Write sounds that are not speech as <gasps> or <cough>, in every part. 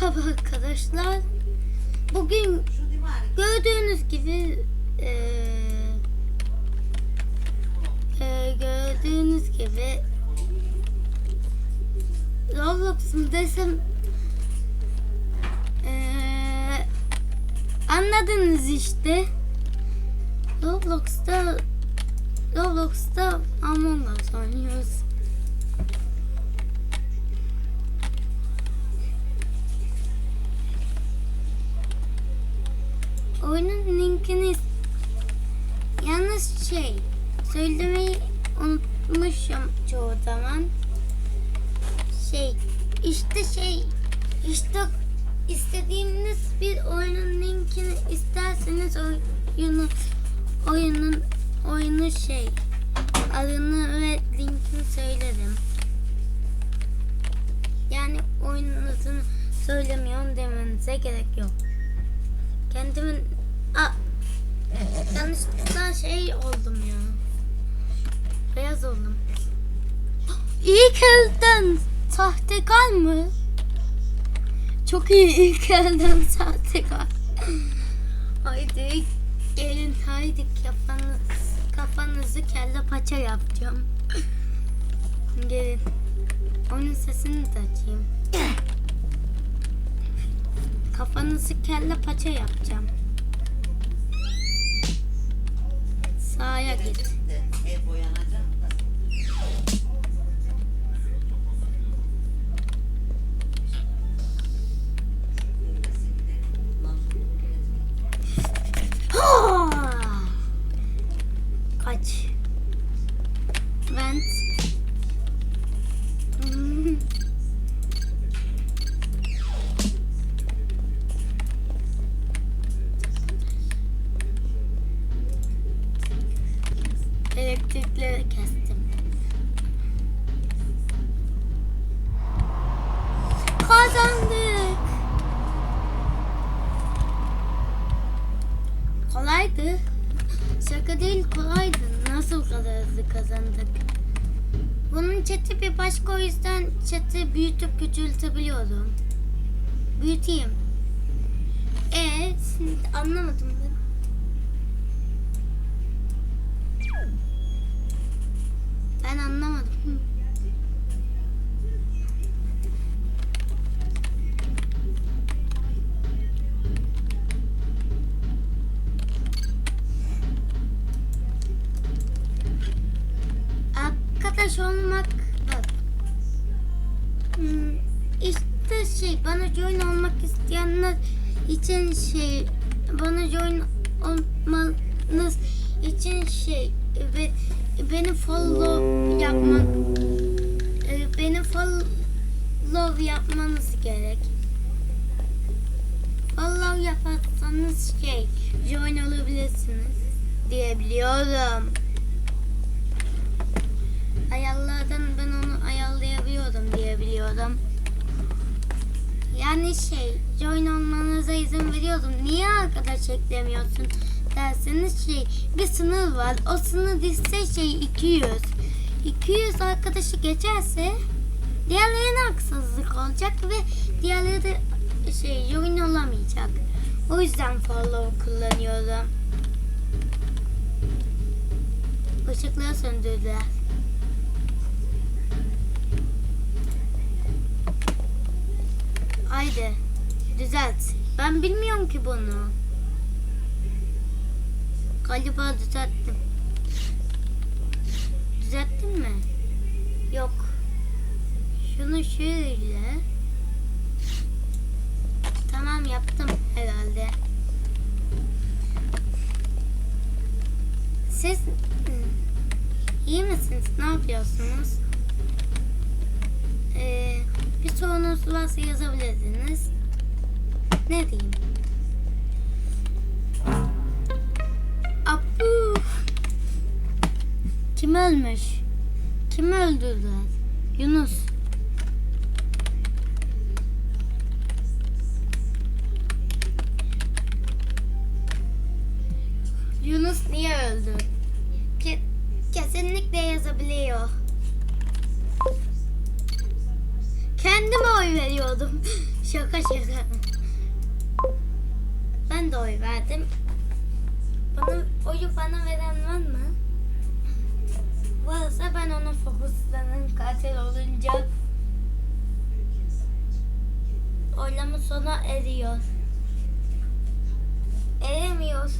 Merhaba arkadaşlar. Bugün gördüğünüz gibi eee eee, gördüğünüz gibi Roblox'un desem eee, anladınız işte. Roblox'ta Roblox'ta Among Us oynuyoruz. İsterseniz oyunu oyunun oyunu şey adını ve linkini söylerim. Yani oyunun adını söylemiyorum demenize gerek yok. Kendimin Aa, yanlışlıkla şey oldum ya. Beyaz oldum. <gasps> İlk elden sahtekar mı? Çok iyi ilk elden sahtekar. Haydi gelin haydi kafanız, kafanızı kelle paça yapacağım. gelin. Onun sesini de açayım. Kafanızı kelle paça yapacağım. Sağa git. Küçültebiliyorum. Büyüteyim. Ee, şimdi anlamadım ben. Ben anlamadım. Şey bana join olmak isteyenler için şey bana join olmanız için şey ve beni follow yapmak e, beni follow yapmanız gerek. Follow yaparsanız şey join olabilirsiniz diyebiliyorum. Ayarlardan ben onu ayarlayabiliyorum diyebiliyorum. Yani şey, join olmanıza izin veriyordum. Niye arkadaş eklemiyorsun derseniz şey, bir sınır var. O sınır ise şey 200. 200 arkadaşı geçerse diğerlerine haksızlık olacak ve diğerleri şey, join olamayacak. O yüzden follow kullanıyorum. Işıkları söndürdüler. Haydi düzelt. Ben bilmiyorum ki bunu. Galiba düzelttim. Düzelttin mi? Yok. Şunu şöyle. Tamam yaptım herhalde. Siz iyi misiniz? Ne yapıyorsunuz? Ee, bir sorunuz varsa yazabilirsiniz. Ne diyeyim? Apu. Kim ölmüş? Kim öldürdüler? Yunus de oy verdim. Bana, oyu bana veren var mı? Varsa ben ona fokuslanın katil olunca oylama sona eriyor. Eremiyor.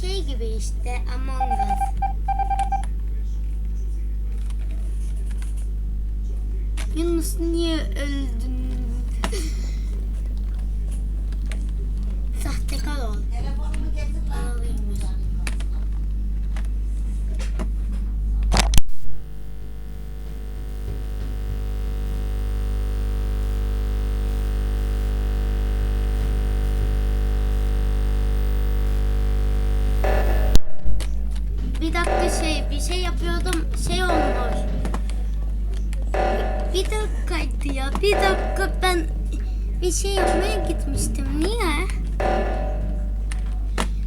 Şey gibi işte Among Us. Yunus niye öldün? Şey yapıyordum şey olmuş. Bir dakikaydı ya bir dakika ben bir şey yapmaya gitmiştim. Niye?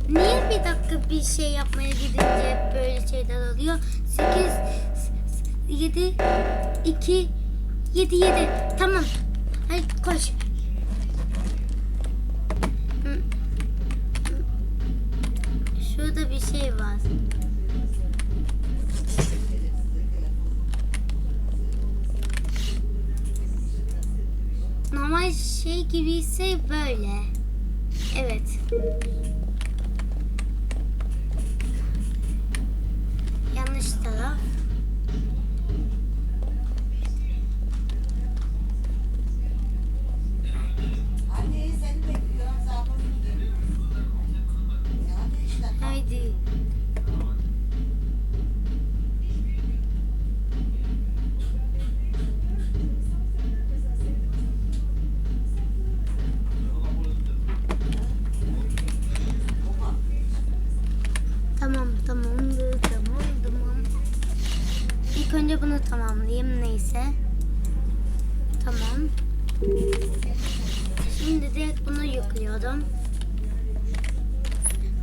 Niye bir dakika bir şey yapmaya gidince böyle şeyler oluyor? 8 7 2 7 7 Tamam. Hadi koş. Şurada bir şey var. Şey gibiyse böyle. Evet.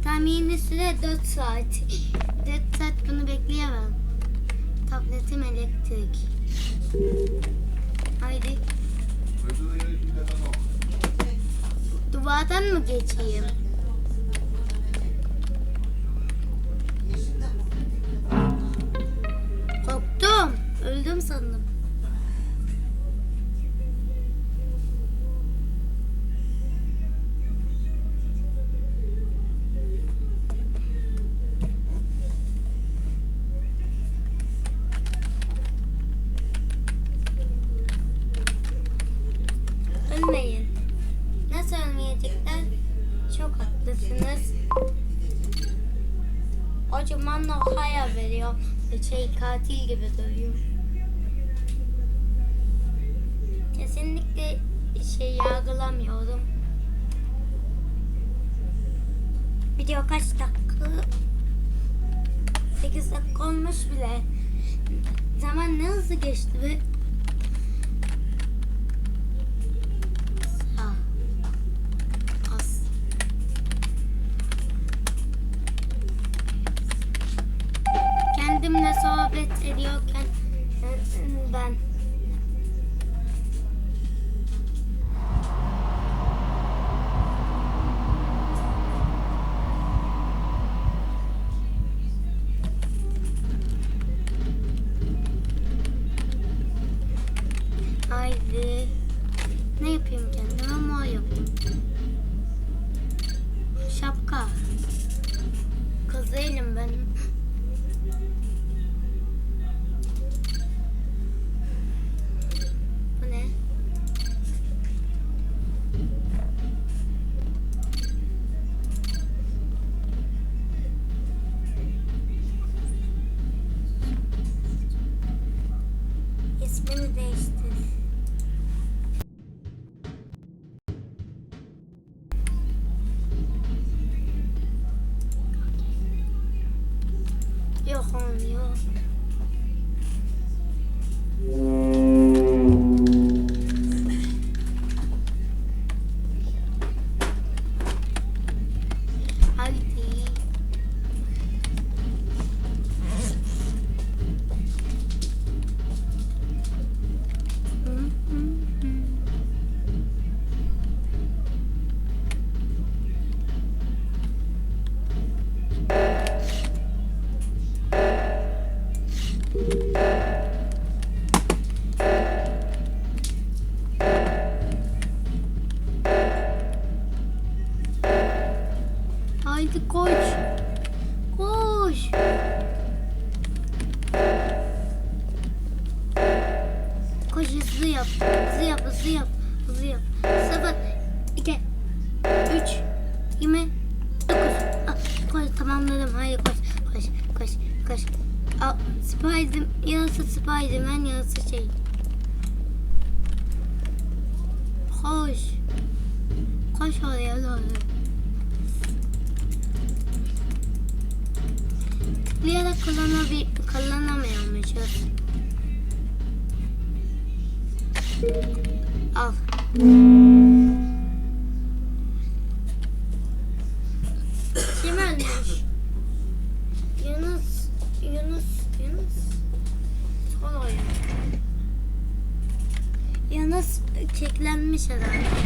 Tahmini süre 4 saat. 4 saat bunu bekleyemem. Tabletim elektrik. Haydi. Duvardan mı geçeyim? Korktum. Öldüm sandım. Şey katil gibi duruyor. Kesinlikle şey yargılamıyorum. Video kaç dakika? 8 dakika olmuş bile. Zaman ne hızlı geçti be. Haydi koş. Koş. Koş hızlı yap. Hızlı yap, hızlı yap. Hızlı yap. Sıfır, iki, üç, yirmi, dokuz. Ah, koş tamamladım. Haydi koş, koş, koş, koş. Aa, Spider, yarısı Spiderman, yarısı şey. Koş. Koş oraya doğru. Tıklayarak kullanamıyormuşuz. Al. Kim ölmüş? Yunus, Yunus, Yunus. Son oyun. Yunus keklenmiş herhalde.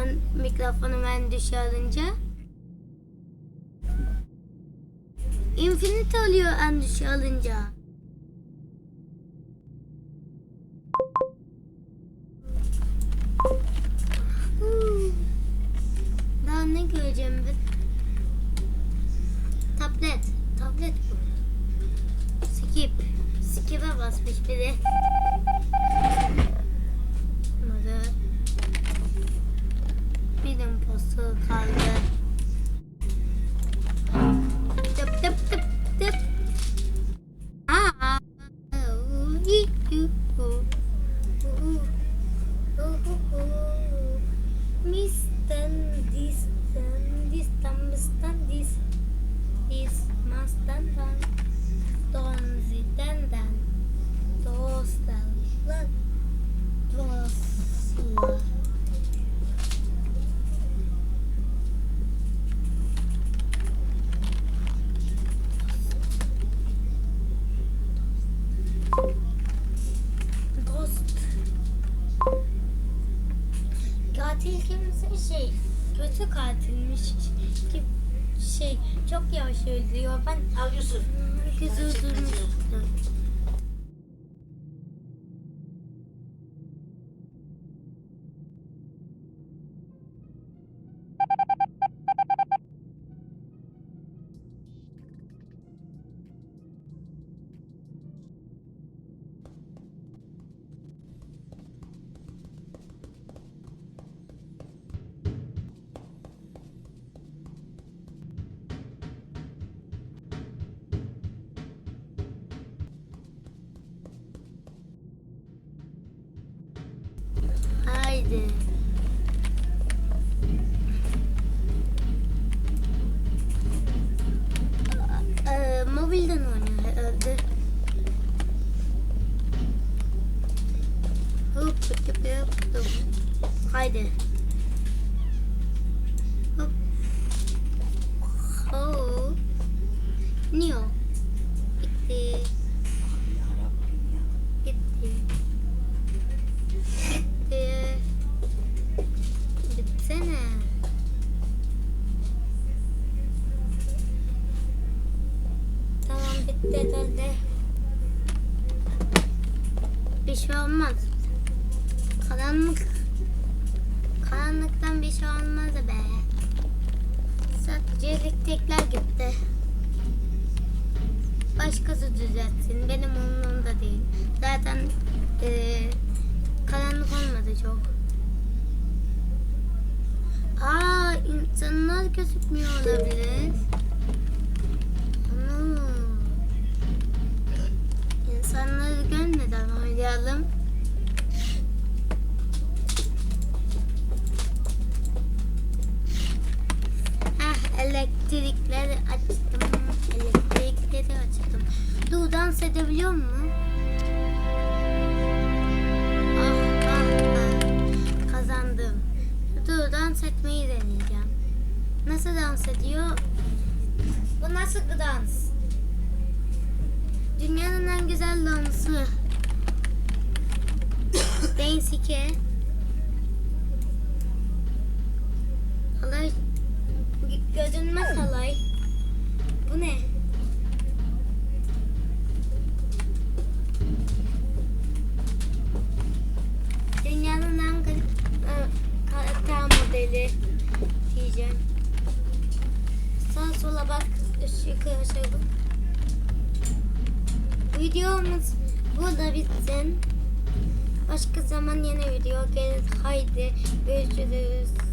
En mikrofonu ben düşe alınca? Infinity oluyor en düşe alınca. Daha ne göreceğim ben? Tablet. Tablet bu. Skip. Skip'e basmış biri. Kötü katilmiş şey çok yavaş öldürüyor. Ben Al Yusuf. herkes öldürmüştüm. Olmaz be. Sadece elektrikler gitti. Başkası düzeltsin. Benim umurumda değil. Zaten eee karanlık olmadı çok. Aa insanlar gözükmüyor olabilir. İnsanları görmeden oynayalım. Edebiliyor mu? Ah ah ah. Kazandım. Dur dans etmeyi deneyeceğim. Nasıl dans ediyor? Bu nasıl dans? Dünyanın en güzel dansı. Dance 2. Allah gö- Çözülme kolay. Bu ne? Başka zaman yeni video gelir. Haydi görüşürüz.